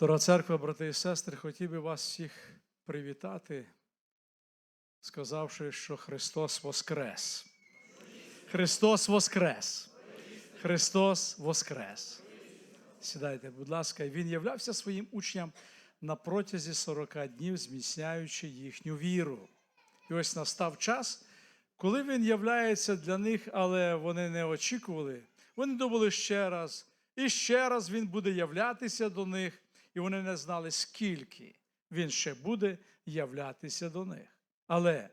Дорога церква, брати і сестри, хотів би вас всіх привітати, сказавши, що Христос Воскрес. Христос Воскрес. Христос Воскрес. Сідайте, будь ласка, Він являвся своїм учням на протязі 40 днів, зміцняючи їхню віру. І ось настав час, коли він являється для них, але вони не очікували. Вони думали ще раз, і ще раз він буде являтися до них, і вони не знали, скільки він ще буде являтися до них. Але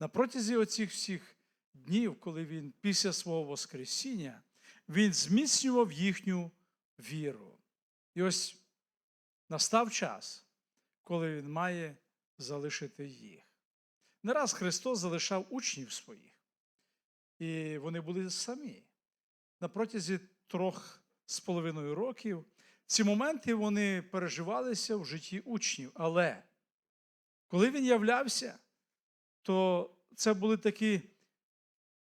на протязі оцих всіх днів, коли він після свого Воскресіння, він зміцнював їхню віру. І ось настав час, коли він має залишити їх. Не раз Христос залишав учнів своїх, і вони були самі. На протязі трьох з половиною років ці моменти вони переживалися в житті учнів. Але коли він являвся, то це були такі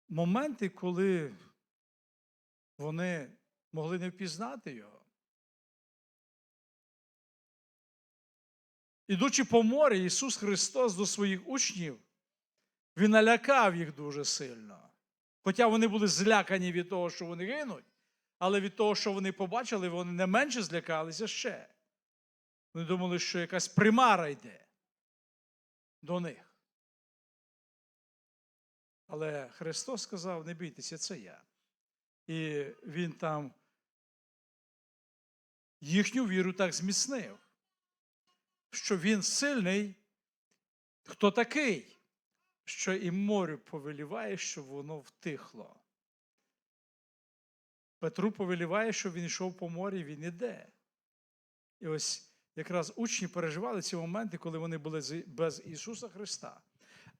моменти, коли вони могли не впізнати його. Ідучи по морі, Ісус Христос до своїх учнів, Він налякав їх дуже сильно. Хоча вони були злякані від того, що вони гинуть, але від того, що вони побачили, вони не менше злякалися ще. Вони думали, що якась примара йде до них. Але Христос сказав: не бійтеся, це я. І Він там їхню віру так зміцнив, що він сильний, хто такий, що і морю повеліває, щоб воно втихло. Петру повеліває, щоб він йшов по морі, він іде. І ось якраз учні переживали ці моменти, коли вони були без Ісуса Христа.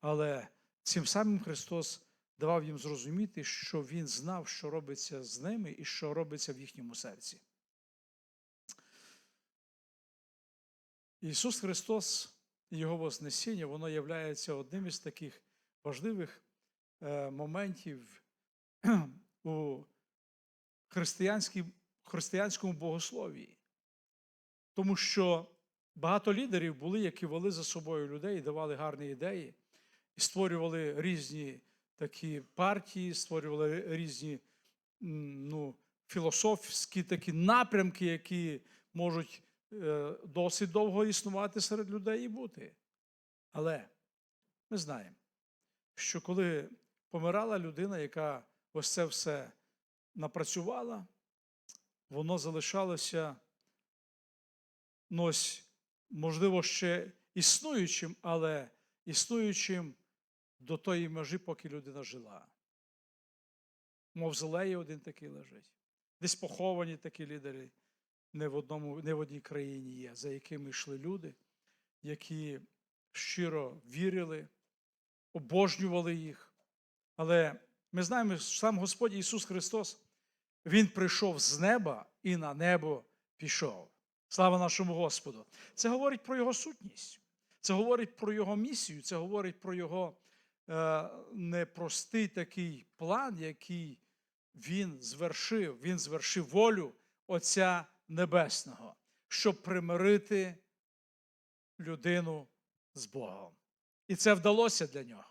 Але цим самим Христос давав їм зрозуміти, що Він знав, що робиться з ними і що робиться в їхньому серці. Ісус Христос і Його Вознесіння, воно є одним із таких важливих е, моментів у християнському богословії. Тому що багато лідерів були, які вели за собою людей, давали гарні ідеї і створювали різні такі партії, створювали різні ну, філософські такі напрямки, які можуть е, досить довго існувати серед людей і бути. Але ми знаємо, що коли помирала людина, яка ось це все напрацювала, воно залишалося ну, ось, можливо, ще існуючим, але існуючим до тої межі, поки людина жила. В Мавзолеї один такий лежить. Десь поховані такі лідери не в, одному, не в одній країні є, за якими йшли люди, які щиро вірили, обожнювали їх. Але ми знаємо, сам Господь Ісус Христос, Він прийшов з неба і на небо пішов. Слава нашому Господу! Це говорить про Його сутність, це говорить про Його місію, це говорить про Його е, непростий такий план, який Він звершив. Він звершив волю Отця Небесного, щоб примирити людину з Богом. І це вдалося для нього.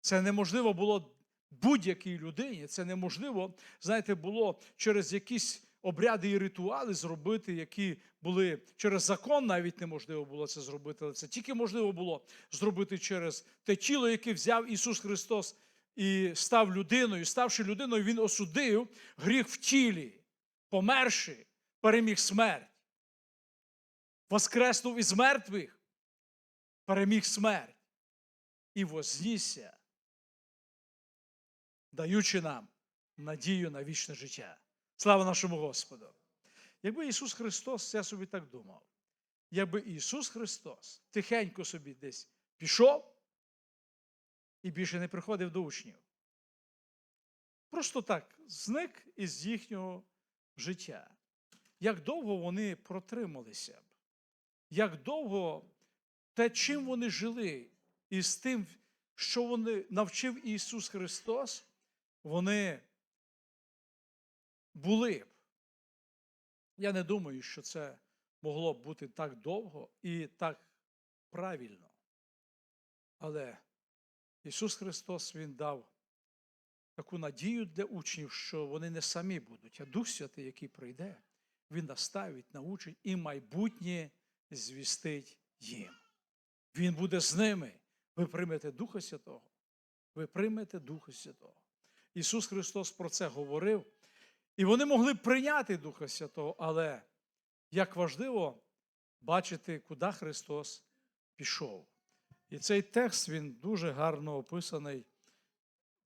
Це неможливо було будь-якій людині. Це неможливо, знаєте, було через якісь обряди і ритуали зробити, які були через закон, навіть неможливо було це зробити. Але це тільки можливо було зробити через те тіло, яке взяв Ісус Христос і став людиною. Ставши людиною, Він осудив гріх в тілі, померши, переміг смерть. Воскреснув із мертвих, переміг смерть і вознісся, даючи нам надію на вічне життя. Слава нашому Господу! Якби Ісус Христос, я собі так думав, якби Ісус Христос тихенько собі десь пішов і більше не приходив до учнів. Просто так зник із їхнього життя. Як довго вони протрималися б? Як довго те, чим вони жили, і з тим, що вони навчив Ісус Христос, вони були б. Я не думаю, що це могло б бути так довго і так правильно. Але Ісус Христос Він дав таку надію для учнів, що вони не самі будуть, а Дух Святий, який прийде, Він наставить, научить і майбутнє звістить їм. Він буде з ними. Ви приймете Духа Святого. Ви приймете Духа Святого. Ісус Христос про це говорив. І вони могли прийняти Духа Святого, але як важливо бачити, куди Христос пішов. І цей текст він дуже гарно описаний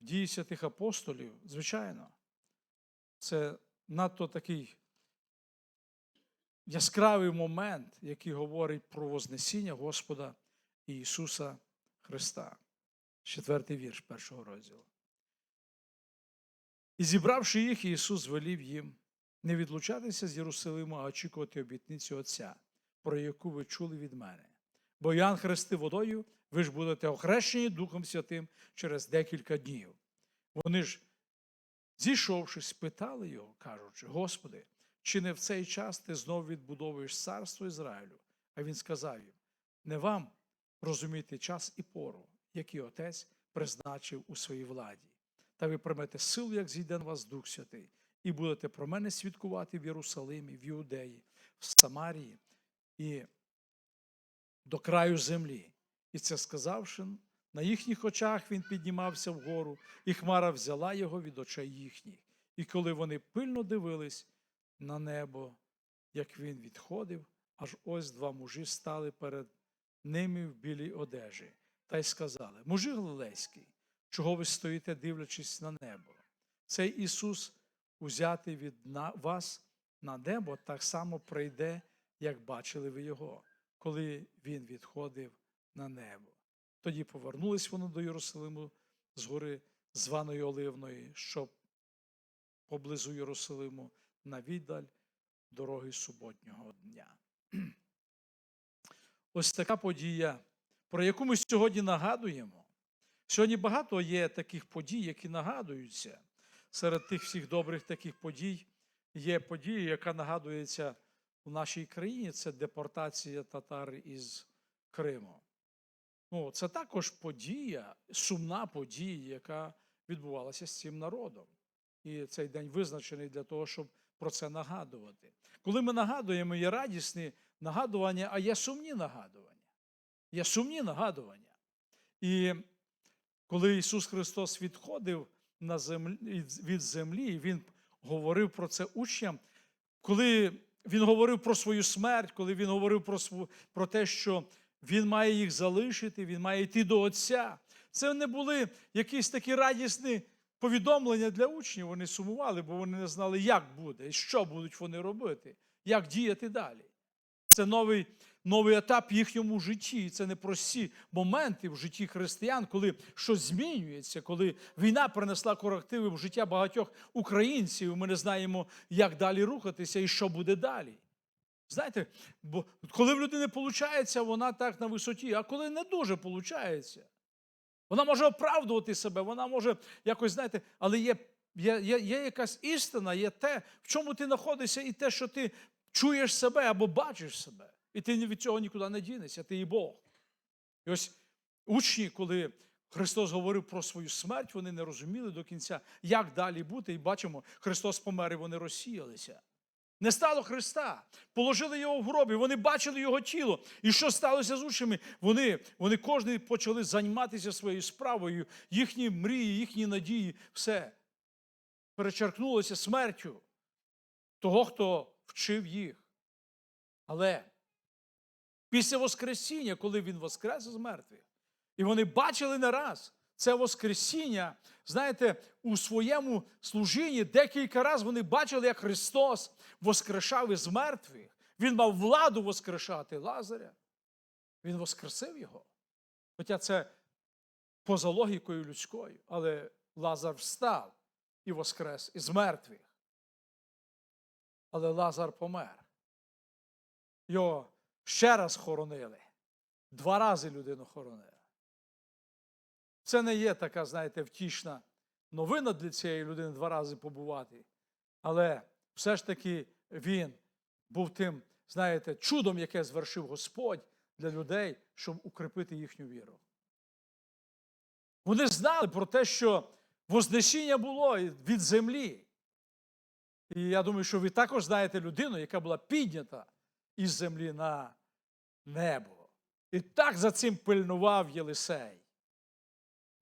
в дії святих апостолів. Звичайно, це надто такий яскравий момент, який говорить про Вознесіння Господа Ісуса Христа. Четвертий вірш першого розділу. І зібравши їх, Ісус велів їм не відлучатися з Єрусалима, а очікувати обітниці Отця, про яку ви чули від мене. Бо Ян хрестив водою, ви ж будете охрещені Духом Святим через декілька днів. Вони ж, зійшовши, спитали його, кажучи: Господи, чи не в цей час ти знов відбудовуєш царство Ізраїлю? А він сказав їм: не вам розуміти час і пору, який Отець призначив у своїй владі. Та ви приймете силу, як зійде на вас Дух Святий, і будете про мене свідкувати в Єрусалимі, в Іудеї, в Самарії і до краю землі. І це сказавши, на їхніх очах він піднімався вгору, і хмара взяла його від очей їхніх. І коли вони пильно дивились на небо, як він відходив, аж ось два мужі стали перед ними в білій одежі, та й сказали: Мужі Галилейський, чого ви стоїте, дивлячись на небо? Цей Ісус, узятий від вас на небо, так само прийде, як бачили ви Його, коли Він відходив на небо. Тоді повернулись вони до Єрусалиму з гори званої Оливної, щоб поблизу Єрусалиму на віддаль дороги суботнього дня. Ось така подія, про яку ми сьогодні нагадуємо. Сьогодні багато є таких подій, які нагадуються. Серед тих всіх добрих таких подій є подія, яка нагадується у нашій країні це депортація татар із Криму. Ну, це також подія, сумна подія, яка відбувалася з цим народом. І цей день визначений для того, щоб про це нагадувати. Коли ми нагадуємо, є радісні нагадування, а є сумні нагадування. Є сумні нагадування. І коли Ісус Христос відходив на землі, від землі, Він говорив про це учням, коли Він говорив про свою смерть, коли Він говорив про, сву, про те, що Він має їх залишити, Він має йти до Отця. Це не були якісь такі радісні повідомлення для учнів. Вони сумували, бо вони не знали, як буде що будуть вони робити, як діяти далі. Це новий, новий етап в їхньому житті. І Це непрості моменти в житті християн, коли щось змінюється, коли війна принесла корективи в життя багатьох українців. Ми не знаємо, як далі рухатися і що буде далі. Знаєте, бо коли в людини виходить, вона так на висоті, а коли не дуже виходить, вона може оправдувати себе, вона може якось, знаєте, але є, є, є, є якась істина, є те, в чому ти знаходишся, і те, що ти чуєш себе або бачиш себе. І ти від цього нікуди не дінешся, ти і Бог. І ось учні, коли Христос говорив про свою смерть, вони не розуміли до кінця, як далі бути. І бачимо, Христос помер, і вони розсіялися. Не стало Христа, положили його в гробі, вони бачили його тіло. І що сталося з учнями? Вони, вони кожен почали займатися своєю справою, їхні мрії, їхні надії, все перечеркнулося смертю того, хто вчив їх. Але після Воскресіння, коли він воскрес з мертвих, і вони бачили не раз це Воскресіння, знаєте, у своєму служінні декілька разів вони бачили, як Христос воскрешав із мертвих. Він мав владу воскрешати Лазаря. Він воскресив його. Хоча це поза логікою людською, але Лазар встав і воскрес із мертвих. Але Лазар помер. Його ще раз хоронили. Два рази людину хоронили. Це не є така, знаєте, втішна новина для цієї людини два рази побувати. Але все ж таки він був тим знаєте, чудом, яке звершив Господь для людей, щоб укріпити їхню віру. Вони знали про те, що Вознесіння було від землі. І я думаю, що ви також знаєте людину, яка була піднята із землі на небо. І так за цим пильнував Єлисей.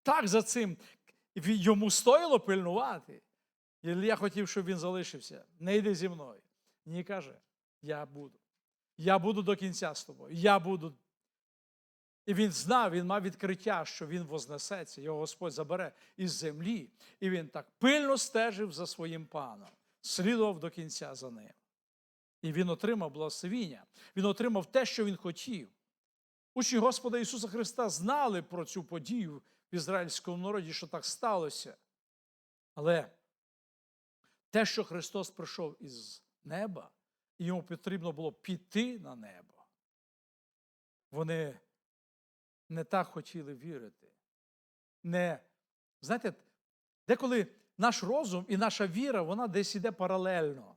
Так за цим йому стоїло пильнувати. Ілля хотів, щоб він залишився. Не йди зі мною. Ні, каже, я буду. Я буду до кінця з тобою. Я буду. І він знав, він мав відкриття, що він вознесеться, його Господь забере із землі. І він так пильно стежив за своїм паном, слідував до кінця за ним. І він отримав благословіння. Він отримав те, що він хотів. Учні Господа Ісуса Христа знали про цю подію в ізраїльському народі, що так сталося. Але те, що Христос прийшов із неба, і йому потрібно було піти на небо, вони не так хотіли вірити. Не, знаєте, деколи наш розум і наша віра, вона десь іде паралельно.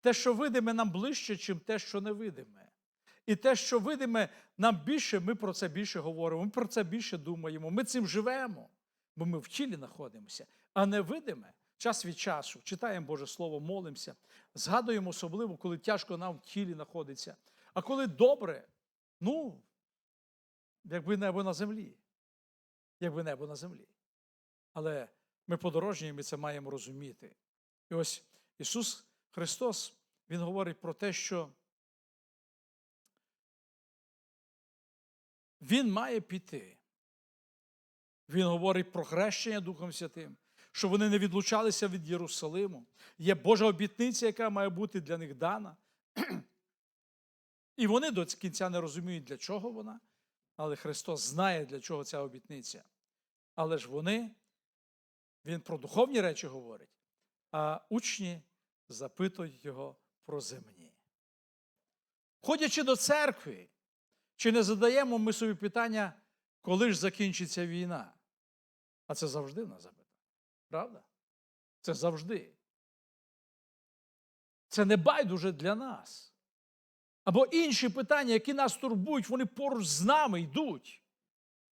Те, що видиме, нам ближче, чим те, що невидиме. І те, що видиме, нам більше, ми про це більше говоримо, ми про це більше думаємо, ми цим живемо, бо ми в тілі знаходимося, а невидиме час від часу читаємо Боже Слово, молимося, згадуємо особливо, коли тяжко нам в тілі знаходиться. А коли добре, ну, якби небо на землі. Якби небо на землі. Але ми подорожні, і це маємо розуміти. І ось Ісус Христос, Він говорить про те, що Він має піти. Він говорить про хрещення Духом Святим, що вони не відлучалися від Єрусалиму. Є Божа обітниця, яка має бути для них дана. І вони до кінця не розуміють, для чого вона, але Христос знає, для чого ця обітниця. Але ж вони, Він про духовні речі говорить, а учні запитують його про земні. Ходячи до церкви, чи не задаємо ми собі питання, коли ж закінчиться війна? А це завжди нас запитання. Правда? Це завжди. Це не байдуже для нас. Або інші питання, які нас турбують, вони поруч з нами йдуть.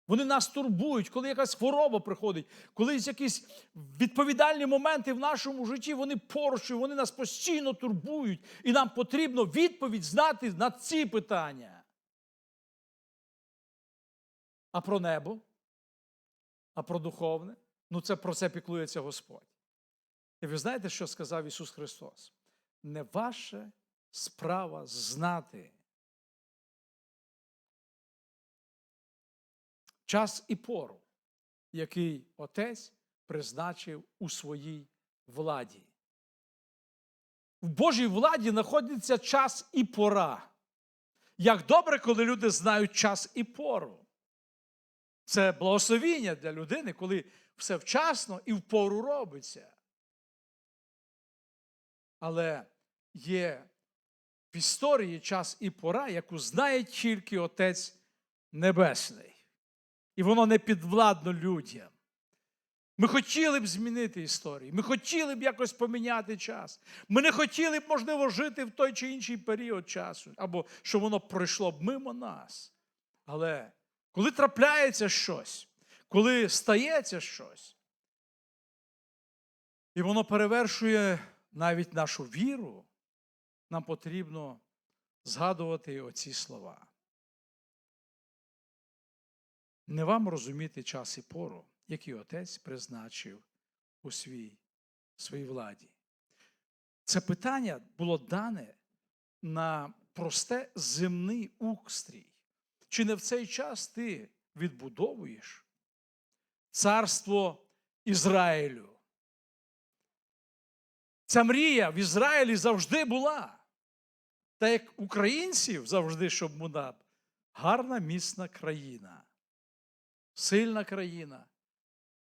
Вони нас турбують, коли якась хвороба приходить, коли якісь відповідальні моменти в нашому житті, вони поруч, вони нас постійно турбують. І нам потрібно відповідь знати на ці питання. А про небо, а про духовне, ну це про це піклується Господь. І ви знаєте, що сказав Ісус Христос? Не ваша справа знати час і пору, який Отець призначив у своїй владі. В Божій владі знаходиться час і пора. Як добре, коли люди знають час і пору. Це благословіння для людини, коли все вчасно і в пору робиться. Але є в історії час і пора, яку знає тільки Отець Небесний. І воно не підвладно людям. Ми хотіли б змінити історію, ми хотіли б якось поміняти час. Ми не хотіли б, можливо, жити в той чи інший період часу, або щоб воно пройшло б мимо нас. Але коли трапляється щось, коли стається щось, і воно перевершує навіть нашу віру, нам потрібно згадувати оці слова. Не вам розуміти час і пору, який отець призначив у свій, своїй владі. Це питання було дане на просте земний устрій. Чи не в цей час ти відбудовуєш царство Ізраїлю? Ця мрія в Ізраїлі завжди була. Та як українців завжди, щоб була гарна міцна країна, сильна країна,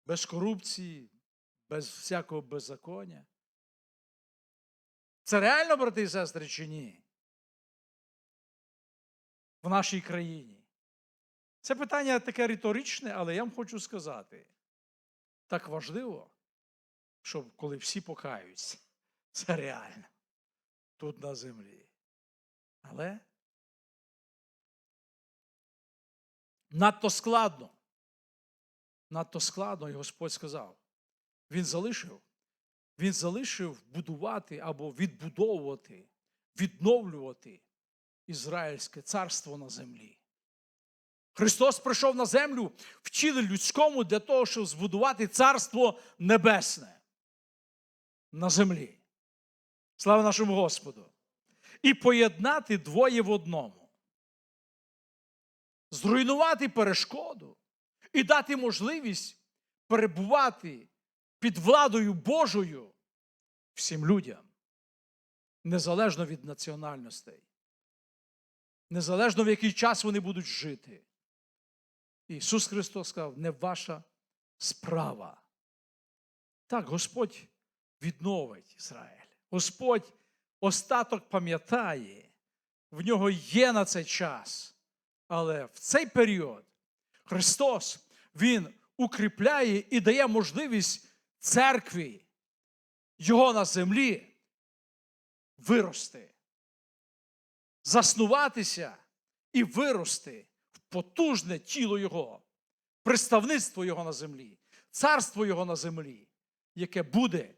без корупції, без всякого беззаконня. Це реально, брати і сестри, чи ні? В нашій країні. Це питання таке риторичне, але я вам хочу сказати, так важливо, щоб коли всі покаються, це реально тут на землі. Але надто складно. Надто складно, і Господь сказав. Він залишив. Він залишив будувати або відбудовувати, відновлювати Ізраїльське царство на землі. Христос прийшов на землю в тілі людському для того, щоб збудувати царство небесне на землі. Слава нашому Господу! І поєднати двоє в одному. Зруйнувати перешкоду і дати можливість перебувати під владою Божою всім людям, незалежно від національностей, незалежно в який час вони будуть жити. Ісус Христос сказав, не ваша справа. Так, Господь відновить Ізраїль. Господь остаток пам'ятає, в нього є на цей час. Але в цей період Христос Він укріпляє і дає можливість церкві, Його на землі вирости, заснуватися і вирости в потужне тіло Його, представництво Його на землі, царство Його на землі, яке буде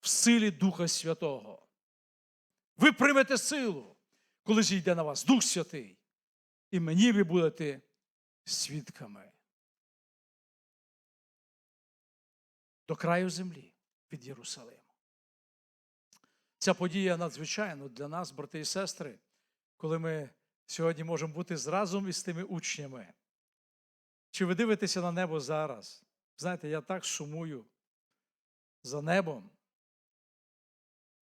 в силі Духа Святого. Ви приймете силу, коли зійде на вас Дух Святий, і мені ви будете свідками. До краю землі від Єрусалиму. Ця подія надзвичайно для нас, брати і сестри, коли ми сьогодні можемо бути разом із тими учнями. Чи ви дивитеся на небо зараз? Знаєте, я так сумую за небом,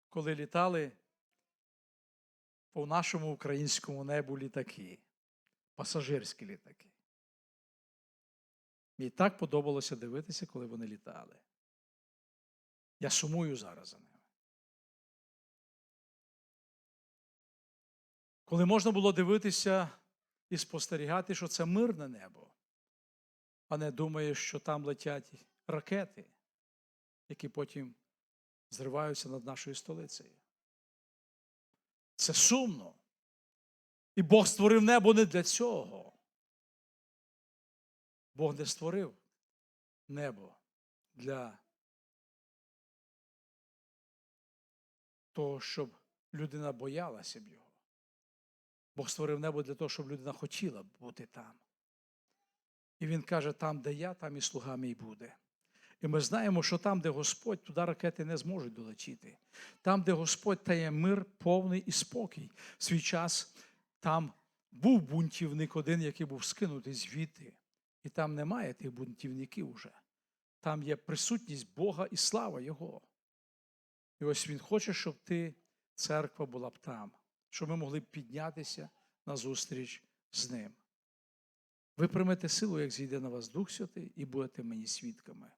коли літали по нашому українському небу літаки, пасажирські літаки. Мені так подобалося дивитися, коли вони літали. Я сумую зараз за ними. Коли можна було дивитися і спостерігати, що це мирне небо, а не думаєш, що там летять ракети, які потім зриваються над нашою столицею. Це сумно. І Бог створив небо не для цього. Бог не створив небо для того, щоб людина боялася б його. Бог створив небо для того, щоб людина хотіла бути там. І він каже: там, де я, там і слуга мій буде. І ми знаємо, що там, де Господь, туди ракети не зможуть долетіти. Там, де Господь тає мир, повний і спокій. В свій час там був бунтівник один, який був скинутий звідти. І там немає тих бунтівників уже. Там є присутність Бога і слава Його. І ось Він хоче, щоб ти, церква, була б там, щоб ми могли б піднятися на зустріч з ним. Ви приймете силу, як зійде на вас Дух Святий, і будете мені свідками.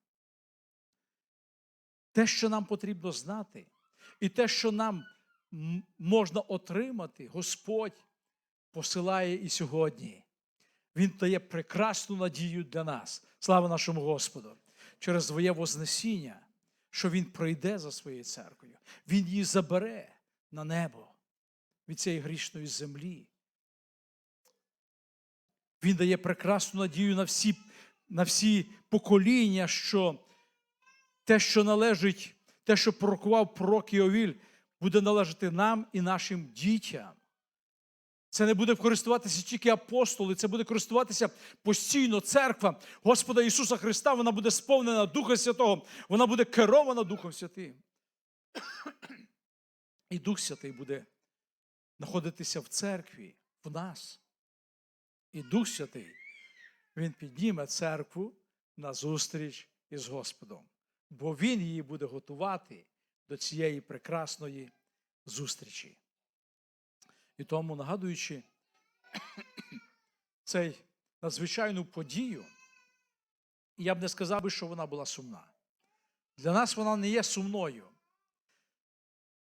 Те, що нам потрібно знати, і те, що нам можна отримати, Господь посилає і сьогодні. Він дає прекрасну надію для нас. Слава нашому Господу! Через своє Вознесіння, що Він пройде за своєю церквою. Він її забере на небо від цієї грішної землі. Він дає прекрасну надію на всі, на всі покоління, що те, що належить, те, що пророкував пророк Іовіль, буде належати нам і нашим дітям. Це не буде користуватися тільки апостоли, це буде користуватися постійно церква Господа Ісуса Христа. Вона буде сповнена Духа Святого, вона буде керована Духом Святим. І Дух Святий буде знаходитися в церкві, в нас. І Дух Святий, Він підніме церкву на зустріч із Господом, бо Він її буде готувати до цієї прекрасної зустрічі. І тому, нагадуючи цей надзвичайну подію, я б не сказав би, що вона була сумна. Для нас вона не є сумною.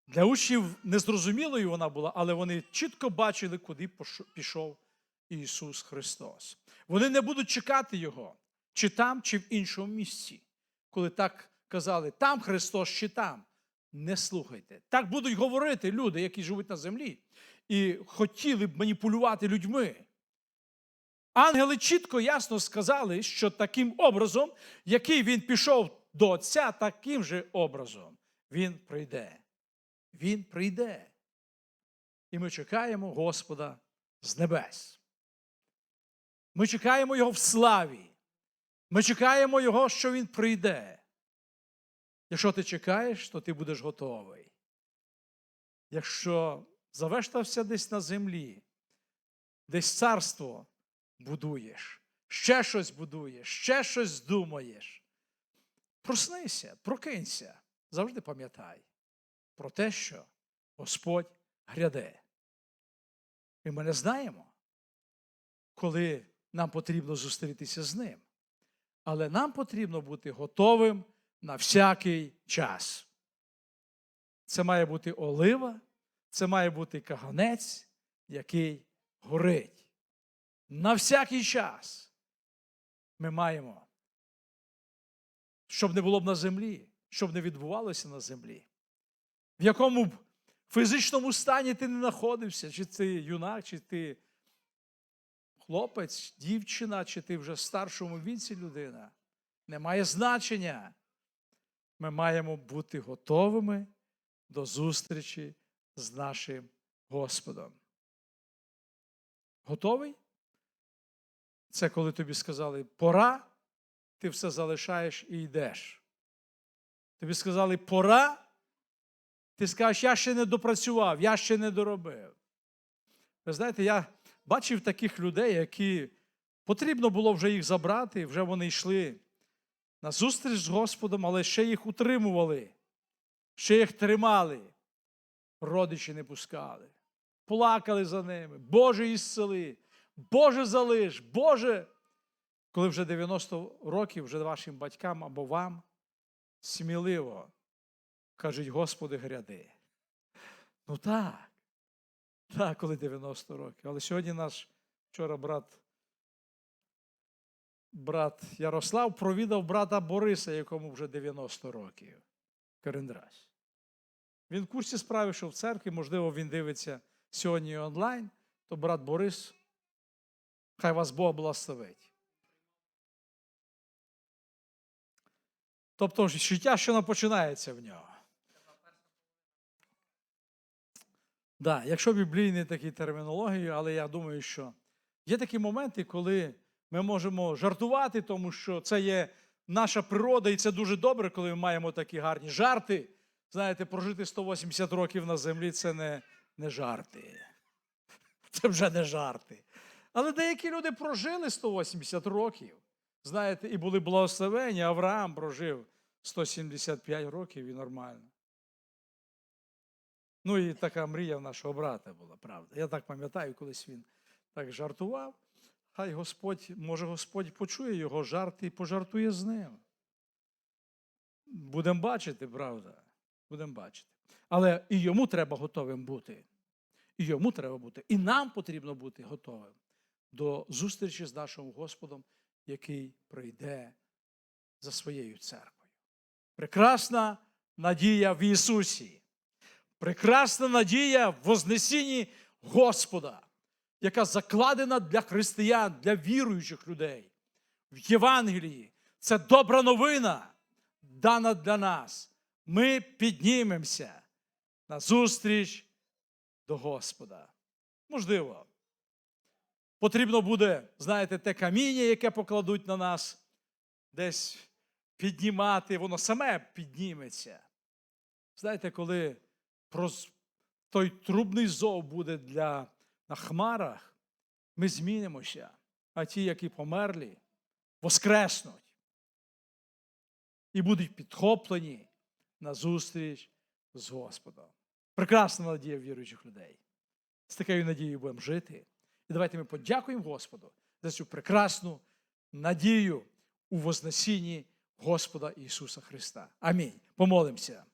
Для учнів незрозумілою вона була, але вони чітко бачили, куди пішов Ісус Христос. Вони не будуть чекати Його, чи там, чи в іншому місці. Коли так казали, там Христос чи там. Не слухайте. Так будуть говорити люди, які живуть на землі. І хотіли б маніпулювати людьми. Ангели чітко ясно сказали, що таким образом, який він пішов до Отця, таким же образом він прийде. Він прийде. І ми чекаємо Господа з небес. Ми чекаємо Його в славі. Ми чекаємо Його, що Він прийде. Якщо ти чекаєш, то ти будеш готовий. Якщо завештався десь на землі, десь царство будуєш, ще щось будуєш, ще щось думаєш. Проснися, прокинься, завжди пам'ятай про те, що Господь гряде. І ми не знаємо, коли нам потрібно зустрітися з ним. Але нам потрібно бути готовим на всякий час. Це має бути олива, це має бути каганець, який горить. На всякий час ми маємо, щоб не було б на землі, щоб не відбувалося на землі. В якому б фізичному стані ти не знаходився, чи ти юнак, чи ти хлопець, дівчина, чи ти вже в старшому віці людина. Не має значення. Ми маємо бути готовими до зустрічі з нашим Господом. Готовий? Це коли тобі сказали пора, ти все залишаєш і йдеш. Тобі сказали пора, ти скажеш, я ще не допрацював, я ще не доробив. Ви знаєте, я бачив таких людей, які потрібно було вже їх забрати, вже вони йшли на зустріч з Господом, але ще їх утримували, ще їх тримали. Родичі не пускали, плакали за ними. Боже ісцели, Боже залиш, Боже. Коли вже 90 років, вже вашим батькам або вам сміливо кажуть, Господи, гряди. Ну так, так, коли 90 років. Але сьогодні наш вчора брат брат Ярослав провідав брата Бориса, якому вже 90 років. Керендрась. Він в курсі справи, що в церкві, можливо, він дивиться сьогодні онлайн, то брат Борис, хай вас Бог благословить. Тобто життя, що не починається в нього. Да, якщо біблійні такі термінології, але я думаю, що є такі моменти, коли ми можемо жартувати, тому що це є наша природа, і це дуже добре, коли ми маємо такі гарні жарти. Знаєте, прожити 180 років на землі це не, не жарти. Це вже не жарти. Але деякі люди прожили 180 років. Знаєте, і були благословені. Авраам прожив 175 років і нормально. Ну і така мрія в нашого брата була, правда. Я так пам'ятаю, колись він так жартував. Хай Господь, може, Господь почує його жарти і пожартує з ним. Будемо бачити, правда. Будемо бачити. Але і йому треба готовим бути. І йому треба бути. І нам потрібно бути готовим до зустрічі з нашим Господом, який прийде за своєю церквою. Прекрасна надія в Ісусі. Прекрасна надія в Вознесінні Господа, яка закладена для християн, для віруючих людей. В Євангелії це добра новина, дана для нас. Ми піднімемося на зустріч до Господа. Можливо, потрібно буде, знаєте, те каміння, яке покладуть на нас, десь піднімати, воно саме підніметься. Знаєте, коли той трубний зов буде для, на хмарах, ми змінимося, а ті, які померлі, воскреснуть і будуть підхоплені на зустріч з Господом. Прекрасна надія віруючих людей. З такою надією будемо жити. І давайте ми подякуємо Господу за цю прекрасну надію у Вознесінні Господа Ісуса Христа. Амінь. Помолимося.